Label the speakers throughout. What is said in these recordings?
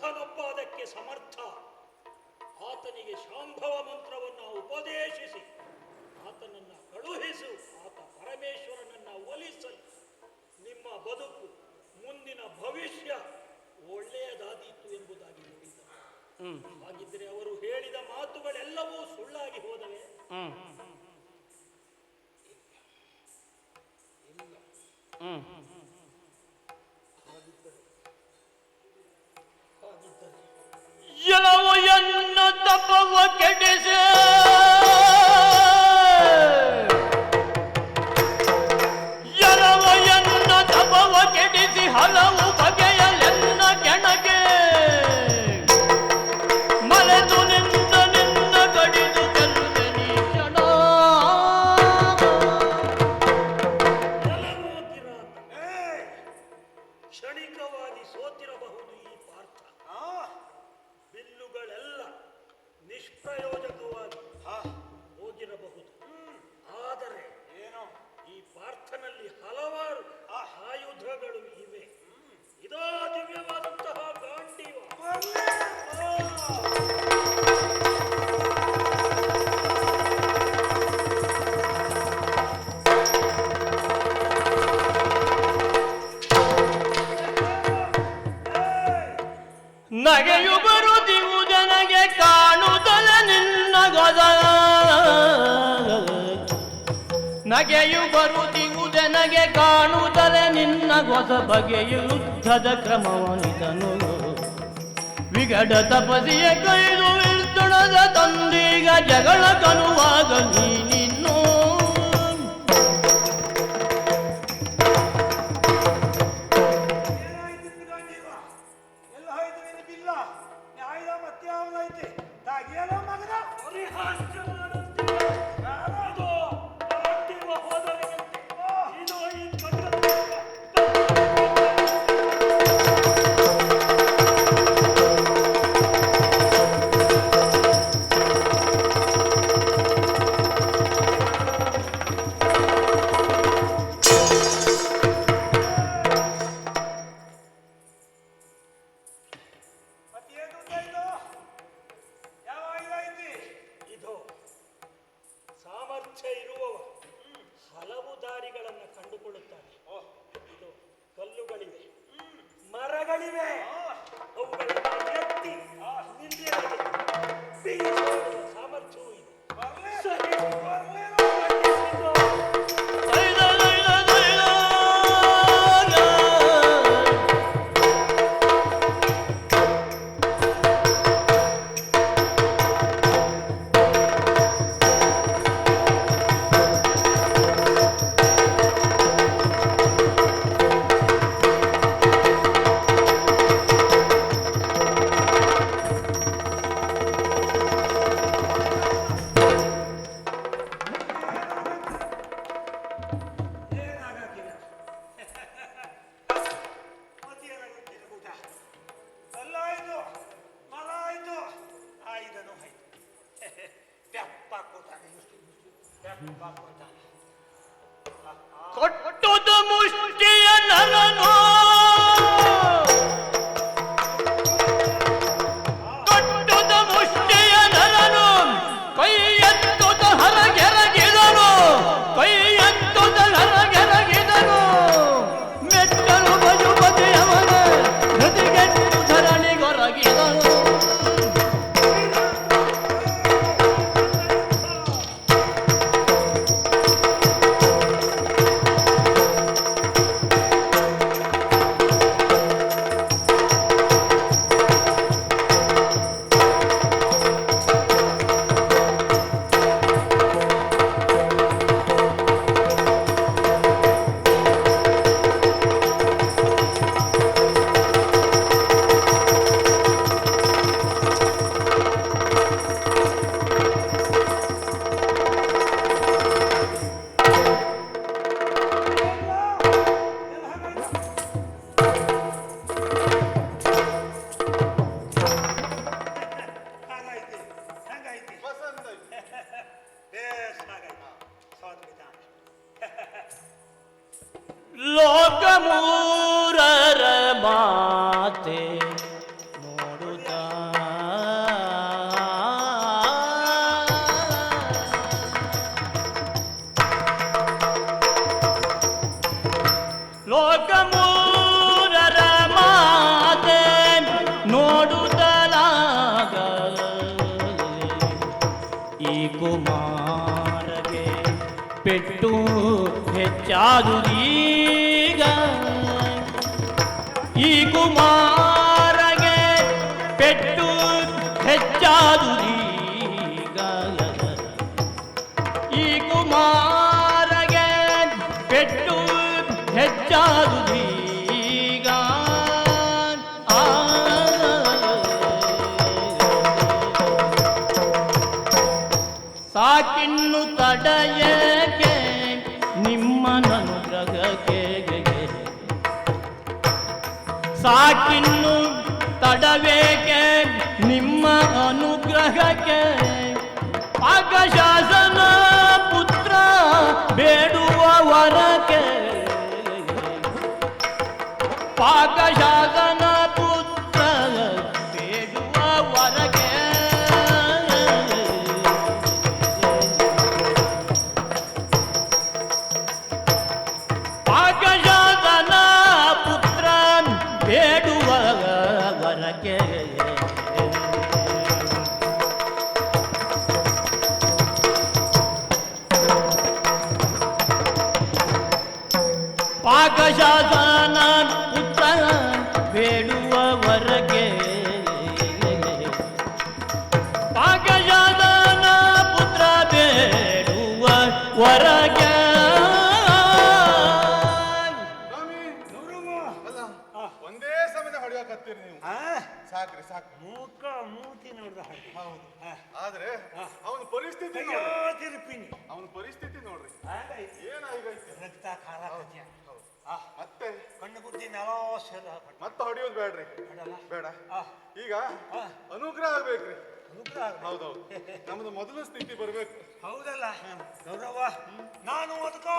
Speaker 1: ಸಮರ್ಥನೊಬ್ಬ ಅದಕ್ಕೆ ಸಮರ್ಥ. ಆತನಿಗೆ ಶಾಂಭವ ಮಂತ್ರವನ್ನು ಉಪದೇಶಿಸಿ ಆತನನ್ನ ಕಳುಹಿಸು ಆತ ಪರಮೇಶ್ವರನನ್ನ ಒಲಿಸಲು. ನಿಮ್ಮ ಬದುಕು ಮುಂದಿನ ಭವಿಷ್ಯ ಒಳ್ಳೆಯದಾದೀತು ಎಂಬುದಾಗಿ ನುಡಿದ ಹಾಗಿದ್ರೆ ಅವರು ಹೇಳಿದ ಮಾತುಗಳೆಲ್ಲವೂ ಸುಳ್ಳಾಗಿ ಹೋದವೆ.
Speaker 2: ಪಾಪ ಕೆಡಿಸಿ ಬಗೆಯು ಜನಗೆ ಕಾಣುವುದಲೆ ನಿನ್ನ ಹೊಸ ಬಗೆಯು ಯುದ್ಧದ ಕ್ರಮವನಿತನು ವಿಗಡ ತಪದಿಯ ಕೈದು ಇರ್ತುಣದ ತಂದೀಗ ಜಗಳ ಕನುವಾಗ
Speaker 3: ನೀನಿ
Speaker 2: ಕೊಟ್ಟುದು ಮುಷ್ಟಿಯ ನರನು. ನೋಡುತ್ತಲಾಗ ಈ ಕುಮಾರಗೆ ಪೆಟ್ಟು ಹೆಚ್ಚಾದುದೀಗ. ಈ ಕುಮಾರ ಸಾಕಿನ್ನು ತಡೆಯಕ್ಕೆ ನಿಮ್ಮ ನನುಗ್ರಹಕ್ಕೆ ಸಾಕಿನ್ನು ತಡವೇಕೆ ನಿಮ್ಮ ಅನುಗ್ರಹಕ್ಕೆ. ಪಾಕಶಾಸನ ಪುತ್ರ ಬೇಡುವ ವರಕ್ಕೆ. ಪಾಕಶಾಸನ
Speaker 4: ಸಾಕ್ರಿ ಸಾಕು
Speaker 3: ಮೂಕ ಮೂತಿ ನೋಡ್ದ ಹಾಗೆ.
Speaker 4: ಹೌದು. ಆದ್ರೆ ಅವನ ಪರಿಸ್ಥಿತಿ
Speaker 3: ಅಯ್ಯೋ
Speaker 4: ನೋಡ್ರಿ.
Speaker 3: ತಿರುಪಿನಿ
Speaker 4: ಅವನ ಪರಿಸ್ಥಿತಿ ನೋಡ್ರಿ.
Speaker 3: ಹಾಗಾಯ್ತು.
Speaker 4: ಏನಾಗೈತೆ
Speaker 3: ರಕ್ತ ಕಾಲ ಕಜ್ಜ. ಆ,
Speaker 4: ಮತ್ತೆ?
Speaker 3: ಕಣ್ಣು ಸೆಲ ಹಾಕ್ಬಿಟ್ಟು.
Speaker 4: ಮತ್ತೆ ಹೊಡಿಯೋದು ಬೇಡ್ರಿ.
Speaker 3: ಬೇಡಲ್ಲ?
Speaker 4: ಬೇಡ.
Speaker 3: ಆ,
Speaker 4: ಈಗ. ಅನುಗ್ರಹ ಆಗ್ಬೇಕ್ರಿ
Speaker 3: ಅನುಗ್ರಹ.
Speaker 4: ಹೌದೌದು. ನಮ್ದು ಮೊದಲ ಸ್ಥಿತಿ ಬರ್ಬೇಕು.
Speaker 3: ಹೌದಲ್ಲ? ಗೌರವ ನಾನು ಅದಕ್ಕೋ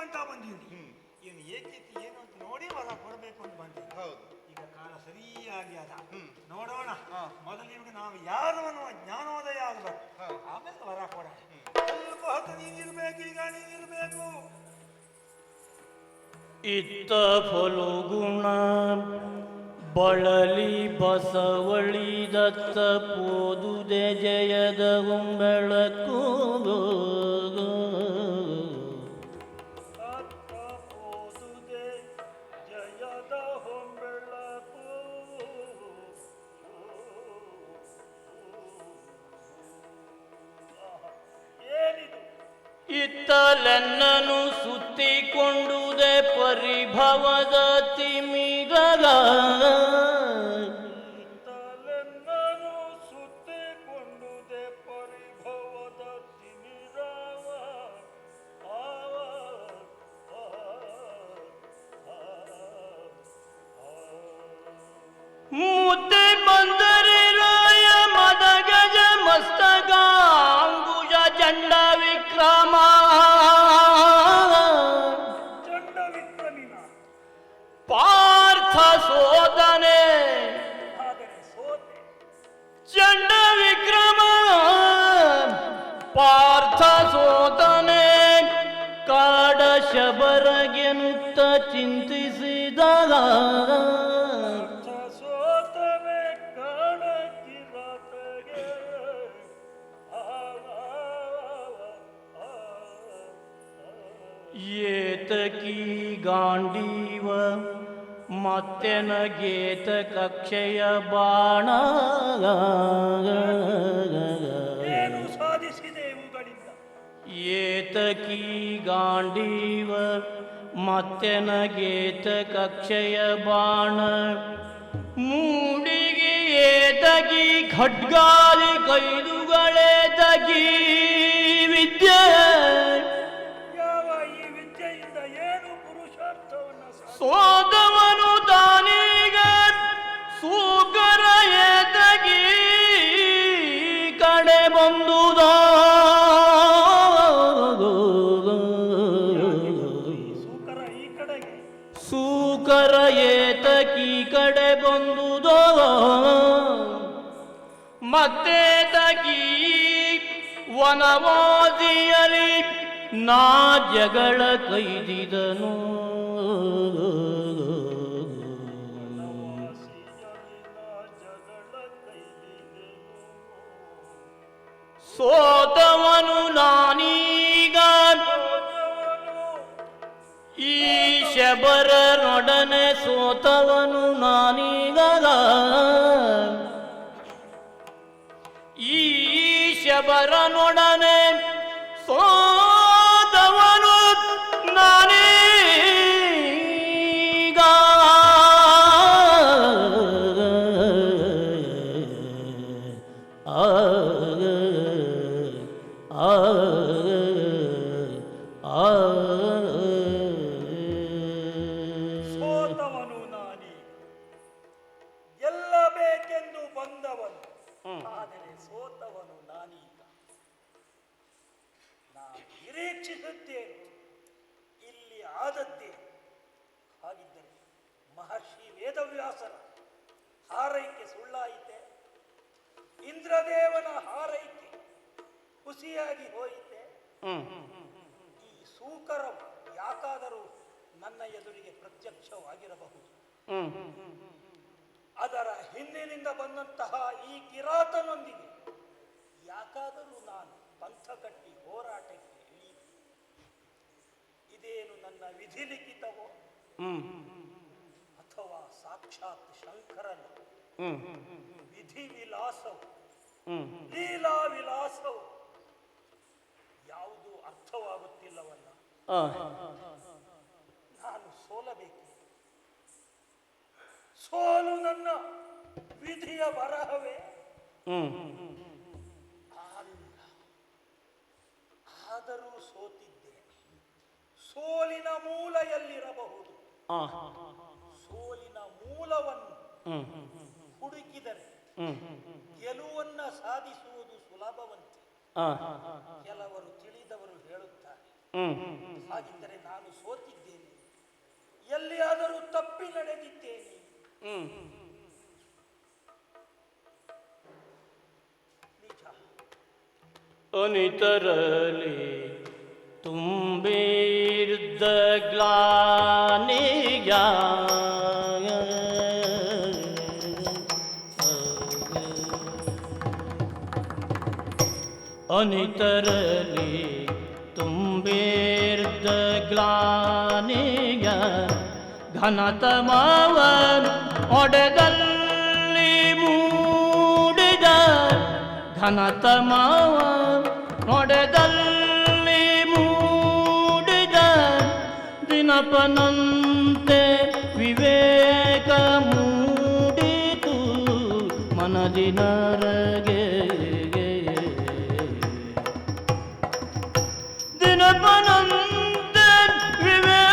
Speaker 3: ಅಂತ ಬಂದೀನಿ ಏನು ಏಕಿತ್ತು ಏನು ಅಂತ ನೋಡಿ ಕೊಡಬೇಕು ಅಂತ ಬಂದೀನಿ
Speaker 4: ಹೌದು.
Speaker 3: ಈಗ ಕಾಲ ಸರಿಯಾಗಿ ಅದ ನೋಡೋಣ. ಮೊದಲು ನಾವು ಯಾರು ಅನ್ನುವ ಜ್ಞಾನೋದಯ ಆಗಬೇಕು. ಆಮೇಲೆ ವರ ಕೊಡ ಸ್ವಲ್ಪ ನೀನಿರ್ಬೇಕು ಈಗ ನೀನಿರ್ಬೇಕು
Speaker 2: ಇತ್ತ ಫಲುಗುಣ ಬಳಲಿ ಬಸವಳಿ ದತ್ತ ಪೋದುದೆ ಜಯದ ಬೆಳಕು परिभवदति मिगला ಶಬರಗೆನುತ್ತ ಚಿಂತಿಸಿದಾಗ ಏತಕಿ ಗಾಂಡೀವ ಮತ್ತೆನ ಗೇತ ಕಕ್ಷೆಯ ಬಾಣ
Speaker 3: ಏನು ಸಾಧಿಸಿದೆ ಇವುಗಳಿಂದ?
Speaker 2: ಏತಕಿ ಗಾಂಡೀವ ಮತ್ತೆನ ಗೇತ ಕಕ್ಷೆಯ ಬಾಣ ಮೂಡಿಗೆ ಏತಗಿ ಖಡ್ಗಾದಿ ಕೈದುಗಳೇತಗಿ ವಿದ್ಯೆ
Speaker 3: ಯಾವ ಈ ವಿದ್ಯೆಯಿಂದ ಏನು ಪುರುಷಾರ್ಥವನ್ನು ಸಾಧಿಸಿದೆ?
Speaker 2: ಸೋದವನು ತಾನೀಗ ಸೂಕರ
Speaker 3: ಸೂಕರ
Speaker 2: ಏತಕಿ ಕಡೆ ಬಂದುದೋ? ಮತ್ತೆ ತಕಿ ವನವಾದಿಯಲಿ ನಾ ಜಗಳ ಕೈದಿದನು. ಸೋತವನು ಕೈದಿದೆನು ಈ ಶಬರನೊಡನೆ ಸೋತವನು ನಾನೀಗ
Speaker 1: ಈ ಶಬರನೊಡನೆ ಸೋ ನಿರೀಕ್ಷಿಸುತ್ತೇನೆ ಇಲ್ಲಿ ಆದದ್ದೇ ಹಾಗಿದ್ದರೆ ಮಹರ್ಷಿ ವೇದವ್ಯಾಸರ ಹಾರೈಕೆ ಸುಳ್ಳಾಯಿತೆ? ಇಂದ್ರದೇವನ ಹಾರೈಕೆ ಹುಸಿಯಾಗಿ ಹೋಯಿತೆ? ಈ ಸೂಕರ ಯಾಕಾದರೂ ನನ್ನ ಎದುರಿಗೆ ಪ್ರತ್ಯಕ್ಷವಾಗಿರಬಹುದು? ಅದರ ಹಿಂದಿನಿಂದ ಬಂದಂತಹ ಈ ಕಿರಾತನೊಂದಿಗೆ ಯಾಕಾದರೂ ನಾನು ಪಂಥ ಕಟ್ಟಿ ಹೋರಾಟಕ್ಕೆ ಇದೇನು ನನ್ನ ವಿಧಿ ಲಿಖಿತವೋ? ಅಥವಾ ಸಾಕ್ಷಾತ್ ಶಂಕರನ? ವಿಧಿ ವಿಲಾಸವು? ಲೀಲಾ ವಿಲಾಸವು? ಯಾವುದು ಅರ್ಥವಾಗುತ್ತಿಲ್ಲವಲ್ಲ? ನಾನು ಸೋಲಬೇಕು? ಸೋಲು ನನ್ನ ವಿಧಿಯ ಬರಹವೇ? ಆದರೂ ಸೋತಿದ್ದೇನೆ ಸೋಲಿನ ಮೂಲ ಎಲ್ಲಿರಬಹುದು ಸೋಲಿನ ಮೂಲವನ್ನು ಹುಡುಕಿದರೆ ಗೆಲುವನ್ನ ಸಾಧಿಸುವುದು ಸುಲಭವಂತೆ. ಕೆಲವರು ತಿಳಿದವರು ಹೇಳುತ್ತಾರೆ. ಹಾಗಿದ್ದರೆ ನಾನು ಸೋತಿದ್ದೇನೆ. ಎಲ್ಲಿಯಾದರೂ ತಪ್ಪಿ ನಡೆದಿದ್ದೇನೆ. ನಿಜ.
Speaker 2: ಅನಿತರಲಿ ತುಂಬಿರ್ದ ಗ್ಲಾನಿಯ ಅನಿತರಲಿ ತುಂಬಿರ್ದ ಗ್ಲಾನಿಯ ಘನತಮವನ್ ಒಡೆದಲ್ಲಿ ಮೂಡಿದ. ಘನತಮವ ಒಡೆದಲ್ಲಿ
Speaker 1: ప్రేమపనంతే వివేకముడితు మనదినరగే దినపనంతే వివేకముడితు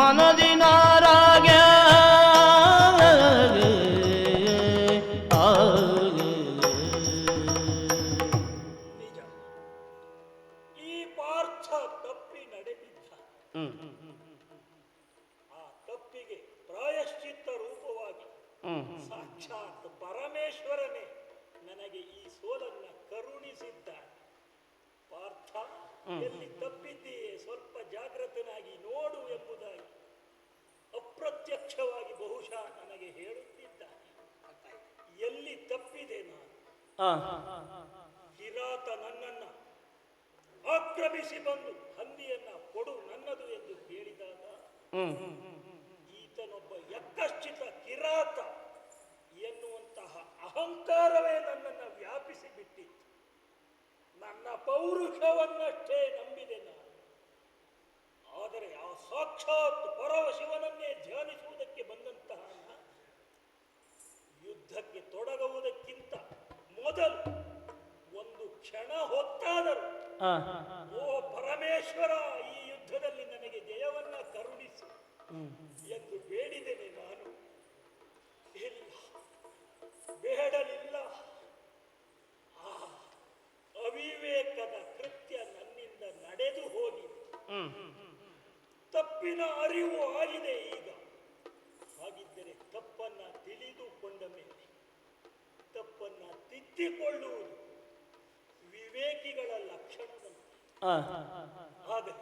Speaker 1: మనది ತಪ್ಪಿದೆ ನಾನು. ಕಿರಾತ ನನ್ನನ್ನ ಆಕ್ರಮಿಸಿ ಬಂದು ಹಂದಿಯನ್ನ ಕೊಡು ನನ್ನದು ಎಂದು ಕೇಳಿದಾಗ ಈತನೊಬ್ಬ ಯಕ್ಕಶ್ಚಿತ ಕಿರಾತ ಎನ್ನುವಂತಹ ಅಹಂಕಾರವೇ ನನ್ನನ್ನ ವ್ಯಾಪಿಸಿ ಬಿಟ್ಟಿತ್ತು ನನ್ನ ಪೌರುಷವನ್ನಷ್ಟೇ ನಂಬಿದೆ ನಾನು. ಆದರೆ ಆ ಸಾಕ್ಷಾತ್ ಪರಮಶಿವನನ್ನೇ ಧ್ಯಾನಿಸುವುದಕ್ಕೆ ಬಂದಂತಹ ಯುದ್ಧಕ್ಕೆ ತೊಡಗುವುದಕ್ಕಿಂತ ಮೊದಲು ಒಂದು ಕ್ಷಣ ಹೊತ್ತಾದರೂ ಓ ಪರಮೇಶ್ವರ ಈ ಯುದ್ಧದಲ್ಲಿ ನನಗೆ ಜಯವನ್ನ ಕರುಣಿಸು ಎಂದು ಬೇಡಿದ್ದೇನೆ ನಾನು. ಇಲ್ಲ. ಬೇಡಲಿಲ್ಲ. ಆ ಅವಿವೇಕದ ಕೃತ್ಯ ನನ್ನಿಂದ ನಡೆದು ಹೋಗಿ ತಪ್ಪಿನ ಅರಿವು ಆಗಿದೆ ಈಗ. ಹಾಗಿದ್ದರೆ ತಪ್ಪನ್ನ ತಿಳಿದುಕೊಂಡ ಮೇಲೆ ತಪ್ಪನ್ನ ತಿದ್ದಿಕೊಳ್ಳುವುದು ವಿವೇಕಿಗಳ ಲಕ್ಷಣ ಆಗಲಿ.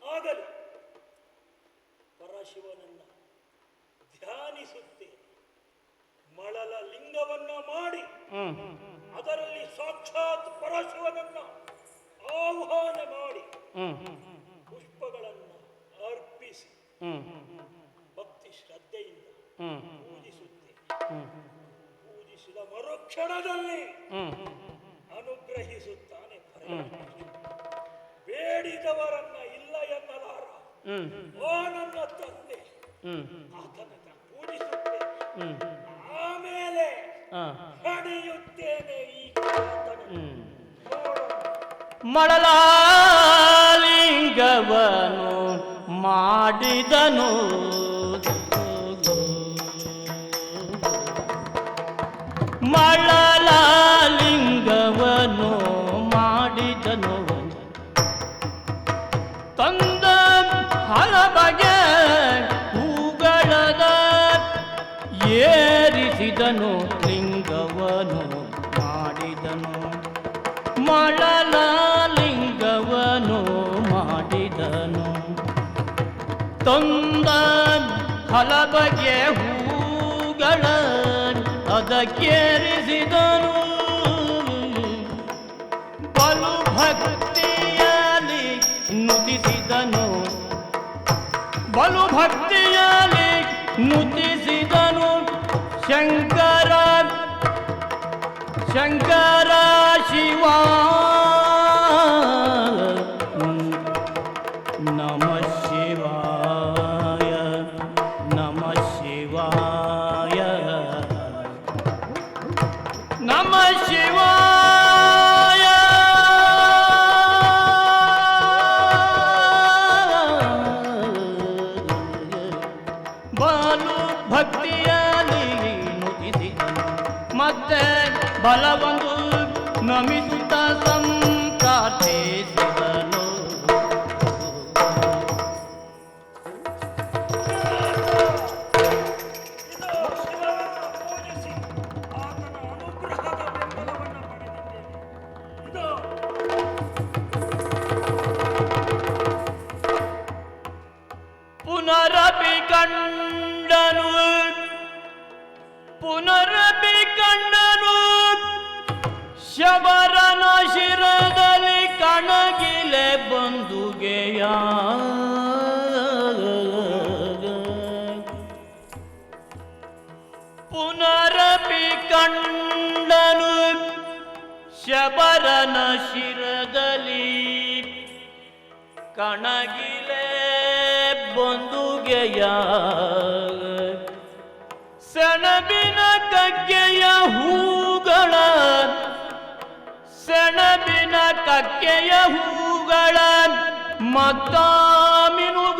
Speaker 1: ಆಗಲಿ. ಪರಶಿವನನ್ನ ಧ್ಯಾನಿಸುತ್ತೆ ಮಳಲ ಲಿಂಗವನ್ನ ಮಾಡಿ ಅದರಲ್ಲಿ ಸಾಕ್ಷಾತ್ ಪರಶಿವನನ್ನ ಆಹ್ವಾನ ಮಾಡಿ ಪುಷ್ಪಗಳನ್ನ
Speaker 2: ಹ್ಮ್.
Speaker 1: ಭಕ್ತಿ ಶ್ರದ್ಧೆಯಿಂದ ಪೂಜಿಸಿದ ಮರುಕ್ಷಣದಲ್ಲಿ ಅನುಗ್ರಹಿಸುತ್ತಾನೆ. ಬೇಡಿದವರನ್ನ ಇಲ್ಲ ಎನ್ನಲಾರ. ಓ ನನ್ನ ತಂದೆ.
Speaker 2: ಆತನ
Speaker 1: ಆತನನ್ನ ಪೂಜಿಸುತ್ತೇನೆ. ಆಮೇಲೆ
Speaker 2: ಹಾ.
Speaker 1: ಹಣಿಯುತ್ತೇನೆ ಈ
Speaker 2: ಮಳಲಾಲಿಂಗವನು ಮಾಡಿದನು. ಮಾಡಿದನು. ಮಳಲ ಲಿಂಗವನು ಮಾಡಿದನು. ತಂದ ಹಲಬಗೆ ಹೂಗಳ ಅದಕ್ಕೇರಿಸಿದನು. ಬಲು ಭಕ್ತಿಯಲ್ಲಿ ನುತಿಸಿದನು ಬಲು ಭಕ್ತಿಯಲ್ಲಿ ನುತಿಸಿದನು शिवा ಶಬರನ ಶಿರದಲ್ಲಿ ಕಣಗಿಲೆ ಬಂದುಗೆಯ ಸೆಣಬಿನ ಕಗ್ಗೆಯ ಹೂಗಳ ಸೆಣಬಿನ ಕಕ್ಕೆಯ ಹೂಗಳ ಮತ್ತ ಮಿನುಗು